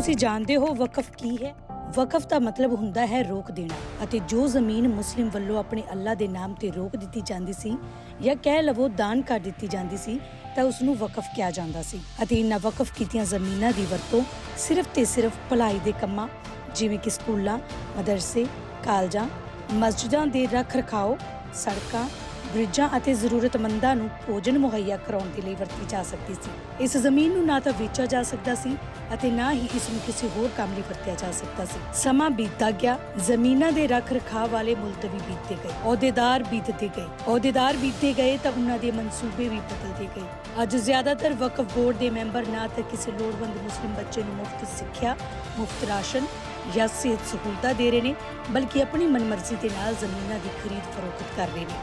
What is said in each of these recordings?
ਤੁਸੀਂ ਜਾਣਦੇ ਹੋ ਵਕਫ ਕੀ ਹੈ? ਵਕਫ ਦਾ ਮਤਲਬ ਹੁੰਦਾ ਹੈ ਰੋਕ ਦੇਣਾ ਅਤੇ ਜੋ ਜ਼ਮੀਨ ਮੁਸਲਿਮ ਵੱਲੋਂ ਆਪਣੇ ਅੱਲਾ ਦੇ ਨਾਮ ਤੇ ਰੋਕ ਦਿੱਤੀ ਜਾਂਦੀ ਸੀ ਜਾਂ ਕਹਿ ਲਵੋ ਦਾਨ ਕਰ ਦਿੱਤੀ ਜਾਂਦੀ ਸੀ, ਤਾਂ ਉਸ ਨੂੰ ਵਕਫ ਕਿਹਾ ਜਾਂਦਾ ਸੀ। ਅਤੇ ਇਹਨਾਂ ਵਕਫ ਕੀਤੀਆਂ ਜ਼ਮੀਨਾਂ ਦੀ ਵਰਤੋਂ ਸਿਰਫ ਤੇ ਸਿਰਫ ਭਲਾਈ ਦੇ ਕੰਮਾਂ, ਜਿਵੇਂ ਕਿ ਸਕੂਲਾਂ, ਮਦਰਸੇ, ਕਾਲਜਾਂ, ਮਸਜਿਦਾਂ ਦੇ ਰੱਖ ਰਖਾਓ ਸੜਕਾਂ ਬ੍ਰਿਜਾਂ ਅਤੇ ਜ਼ਰੂਰਤਮੰਦਾਂ ਨੂੰ ਭੋਜਨ ਮੁਹੱਈਆ ਕਰਾਉਣ ਦੇ ਲਈ ਵਰਤੀ ਜਾ ਸਕਦੀ ਸੀ। ਇਸ ਜ਼ਮੀਨ ਨੂੰ ਨਾ ਤਾਂ ਵੇਚਿਆ ਜਾ ਸਕਦਾ ਸੀ ਅਤੇ ਨਾ ਹੀ ਇਸ ਨੂੰ ਕਿਸੇ ਹੋਰ ਕੰਮ ਲਈ ਵਰਤਿਆ ਜਾ ਸਕਦਾ ਸੀ। ਸਮਾਂ ਬੀਤਦਾ ਗਿਆ, ਜ਼ਮੀਨਾਂ ਦੇ ਰੱਖ ਰਖਾਅ ਵਾਲੇ ਮੁਲਤਵੀ ਬੀਤਦੇ ਗਏ। ਅਹੁਦੇਦਾਰ ਬੀਤਦੇ ਗਏ। ਅਹੁਦੇਦਾਰ ਬੀਤਦੇ ਗਏ ਤਾਂ ਉਹਨਾਂ ਦੇ ਮਨਸੂਬੇ ਵੀ ਬਦਲਦੇ ਗਏ। ਅੱਜ ਜ਼ਿਆਦਾਤਰ ਵਕਫ ਬੋਰਡ ਦੇ ਮੈਂਬਰ ਨਾ ਤਾਂ ਕਿਸੇ ਲੋੜਵੰਦ ਮੁਸਲਿਮ ਬੱਚੇ ਨੂੰ ਮੁਫਤ ਸਿੱਖਿਆ, ਮੁਫਤ ਰਾਸ਼ਨ ਜਾਂ ਸਿਹਤ ਸਹੂਲਤਾਂ ਦੇ ਰਹੇ ਨੇ, ਬਲਕਿ ਆਪਣੀ ਮਨਮਰਜ਼ੀ ਦੇ ਨਾਲ ਜ਼ਮੀਨਾਂ ਦੀ ਖਰੀਦ ਫਰੋਖਤ ਕਰ ਰਹੇ ਨੇ।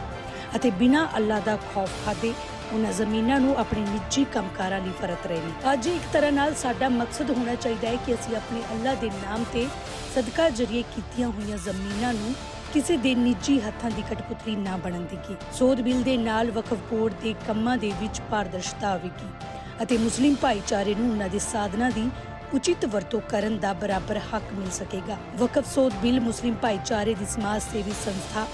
ਅਤੇ ਬਿਨਾਂ ਅੱਲਾ ਦਾ ਖੌਫ ਖਾਦੇ ਉਹਨਾਂ ਜ਼ਮੀਨਾਂ ਨੂੰ ਆਪਣੇ ਨਿੱਜੀ ਕੰਮਕਾਰਾਂ ਲਈ ਵਰਤ ਰਹੇ ਨੇ। ਅੱਜ ਇੱਕ ਤਰ੍ਹਾਂ ਨਾਲ ਸਾਡਾ ਮਕਸਦ ਹੋਣਾ ਚਾਹੀਦਾ ਹੈ ਕਿ ਅਸੀਂ ਆਪਣੇ ਅੱਲਾ ਦੇ ਨਾਮ ਤੇ ਸਦਕਾ ਜਰੀਏ ਕੀਤੀਆਂ ਹੋਈਆਂ ਜ਼ਮੀਨਾਂ ਨੂੰ ਕਿਸੇ ਦੇ ਨਿੱਜੀ ਹੱਥਾਂ ਦੀ ਕਠਪੁਤਲੀ ਨਾ ਬਣਨ ਦੇਈਏ ਸੋਧ ਬਿੱਲ ਦੇ ਨਾਲ ਵਕਫ ਬੋਰਡ ਦੇ ਕੰਮਾਂ ਦੇ ਵਿੱਚ ਪਾਰਦਰਸ਼ਤਾ ਆਵੇਗੀ ਅਤੇ ਮੁਸਲਿਮ ਭਾਈਚਾਰੇ ਨੂੰ ਉਹਨਾਂ ਦੇ ਸਾਧਨਾਂ ਦੀ ਉਚਿਤ ਵਰਤੋਂ ਕਰਨ ਦਾ ਬਰਾਬਰ ਹੱਕ ਮਿਲ ਸਕੇਗਾ। ਵਕਫ ਸੋਧ ਬਿੱਲ ਮੁਸਲਿਮ ਭਾਈਚਾਰੇ ਦੀ ਸਮਾਜ ਸੇਵੀ ਸੰਸਥਾ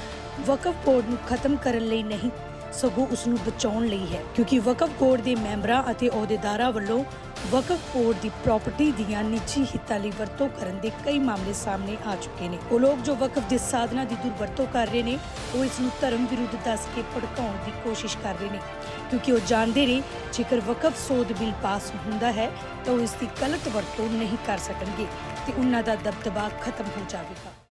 ਵਕਫ ਬੋਰਡ ਨੂੰ ਖਤਮ ਕਰਨ ਲਈ ਨਹੀਂ, ਸਗੋਂ ਉਸ ਨੂੰ ਬਚਾਉਣ ਲਈ ਹੈ। ਕਿਉਂਕਿ ਵਕਫ ਬੋਰਡ ਦੇ ਮੈਂਬਰਾਂ ਅਤੇ ਅਹੁਦੇਦਾਰਾਂ ਵੱਲੋਂ ਵਕਫ ਬੋਰਡ ਦੀ ਪ੍ਰਾਪਰਟੀ ਦੀਆਂ ਨਿੱਜੀ ਹਿੱਤਾਂ ਲਈ ਵਰਤੋਂ ਕਰਨ ਦੇ ਕਈ ਮਾਮਲੇ ਸਾਹਮਣੇ ਆ ਚੁੱਕੇ ਨੇ। ਉਹ ਲੋਕ ਜੋ ਵਕਫ ਦੇ ਸਾਧਨਾਂ ਦੀ ਦੁਰਵਰਤੋਂ ਕਰ ਰਹੇ ਨੇ, ਉਹ ਇਸ ਨੂੰ ਧਰਮ ਵਿਰੁੱਧ ਦੱਸ ਕੇ ਭੜਕਾਉਣ ਦੀ ਕੋਸ਼ਿਸ਼ ਕਰ ਰਹੇ ਨੇ। ਕਿਉਂਕਿ ਉਹ ਜਾਣਦੇ ਨੇ, ਜੇਕਰ ਵਕਫ ਸੋਧ ਬਿੱਲ ਪਾਸ ਹੁੰਦਾ ਹੈ, ਤਾਂ ਉਹ ਇਸ ਦੀ ਗਲਤ ਵਰਤੋਂ ਨਹੀਂ ਕਰ ਸਕਣਗੇ ਤੇ ਉਹਨਾਂ ਦਾ ਦਬਦਬਾ ਖਤਮ ਹੋ ਜਾਵੇਗਾ।